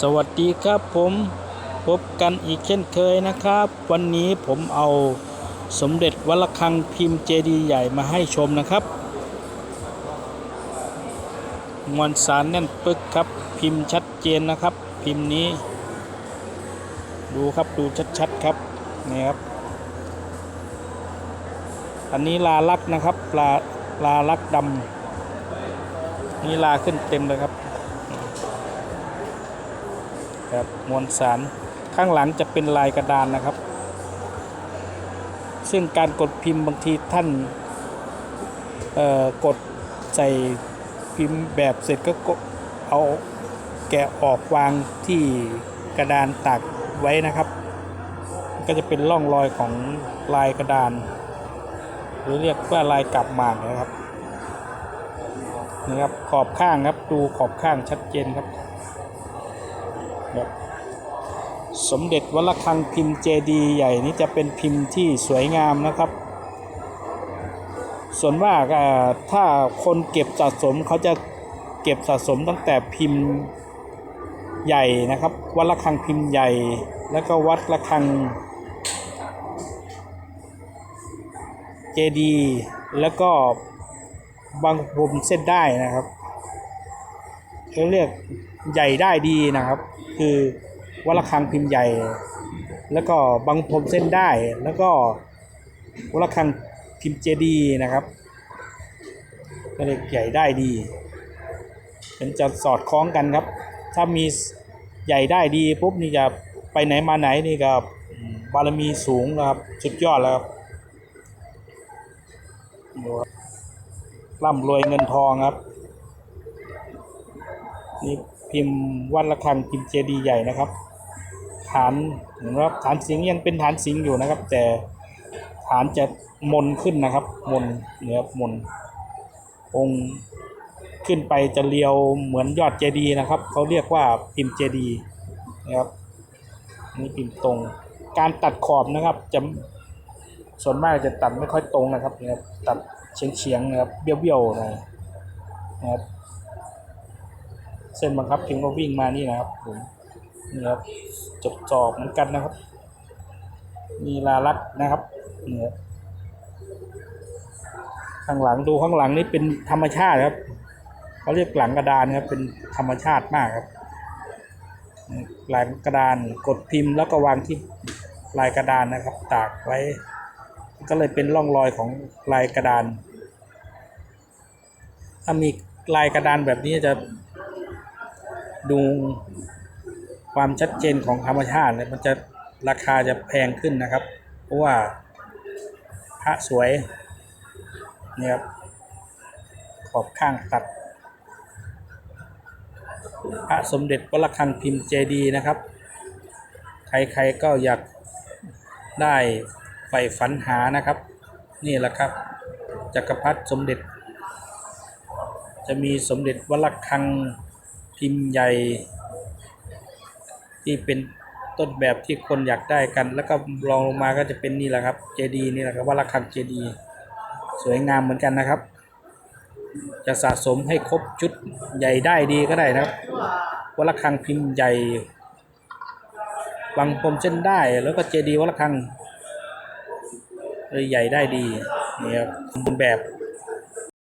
สวัสดีครับผมพบกันอีกเช่นเคยนะครับ วันนี้ผมเอาสมเด็จวัดระฆังพิมพ์เจดีย์ใหญ่มาให้ชมนะครับ มวลสารแน่นปึกครับ พิมพ์ชัดเจนนะครับ พิมพ์นี้ ดูครับดูชัดๆครับนี่ครับ อันนี้ลาลักนะครับลาลาลักดำนี่ลาขึ้นเต็มเลยครับ ครับมวลสารข้างหลังจะเป็นลายกระดานนะครับ ซึ่งการกดพิมพ์บางทีท่านกดใส่พิมพ์แบบเสร็จก็เอาแกะออกวางที่กระดานตักไว้นะครับ ก็จะเป็นร่องรอยของลายกระดาน หรือเรียกว่าลายกลับหมากนะครับนะครับขอบข้างครับดูขอบข้างชัดเจนครับ สมเด็จวัดระฆังพิมพ์เจดีย์ใหญ่นี้จะเป็นพิมพ์ที่สวยงามนะครับ ส่วนมากอ่าถ้าคนเก็บสะสมเขาจะเก็บสะสมตั้งแต่พิมพ์ใหญ่นะครับ วัดระฆังพิมพ์ใหญ่ แล้วก็วัดระฆังเจดีย์แล้วก็บางพรมเส้นได้นะครับเขาเรียกใหญ่ได้ดีนะครับ คือวัดระฆังพิมพ์ใหญ่ แล้วก็บางพรมเส้นได้ แล้วก็วัดระฆังพิมพ์เจดีย์นะครับก็เรียกใหญ่ได้ดีเป็นจะสอดคล้องกันครับ ถ้ามีใหญ่ได้ดีปุ๊บนี่จะไปไหนมาไหนนี่ก็บารมีสูงนะครับสุดยอดแล้วครับร่ำรวยเงินทองครับ นี่พิมพ์วัดระฆังพิมพ์เจดีย์ใหญ่นะครับ ฐานเหมือนว่าฐานสิงห์ยังเป็นฐานสิงห์อยู่นะครับ แต่ฐานจะมนขึ้นนะครับ มนเหนือมนองค์ขึ้นไปจะเรียวเหมือนยอดเจดีย์นะครับเขาเรียกว่าพิมพ์เจดีย์นะครับนี่พิมพ์ตรง การตัดขอบนะครับจะส่วนมากจะตัดไม่ค่อยตรงนะครับนะครับตัดเฉียงๆนะครับเบี้ยวๆหน่อยนะครับ เส้นบังคับพิมพ์ก็วิ่งมานี่นะครับผมนี่ครับจบจอบเหมือนกันนะครับ มีลาลักษณ์นะครับนี่ครับข้างหลังดูข้างหลังนี่เป็นธรรมชาติครับเขาเรียกหลังกระดานครับเป็นธรรมชาติมากครับหลังกระดานกดพิมพ์แล้วก็วางที่ลายกระดานนะครับ ตากไว้ ก็เลยเป็นร่องรอยของลายกระดาน ถ้ามีลายกระดานแบบนี้จะ ดูความชัดเจนของธรรมชาติเนี่ยมันจะราคาจะแพงขึ้นนะครับ เพราะว่าพระสวยนี่ครับขอบข้างตัด พระสมเด็จวัดระฆังพิมพ์เจดีนะครับ ใครๆก็อยากได้ใฝ่ฝันหานะครับ นี่แหละครับจักรพรรดิสมเด็จ จะมีสมเด็จวัดระฆัง พิมพ์ใหญ่ ที่เป็นต้นแบบที่คนอยากได้กัน แล้วก็รองลงมาก็จะเป็นนี่แหละครับเจดีนี่แหละครับวัดระฆังเจดีสวยงามเหมือนกันนะครับ จะสะสมให้ครบชุดใหญ่ได้ดีก็ได้นะครับวัดระฆังพิมพ์ใหญ่บางพรมเส้นได้แล้วก็เจดีวัดระฆังเลยใหญ่ได้ดีนี่ครับสมบูรณ์แบบ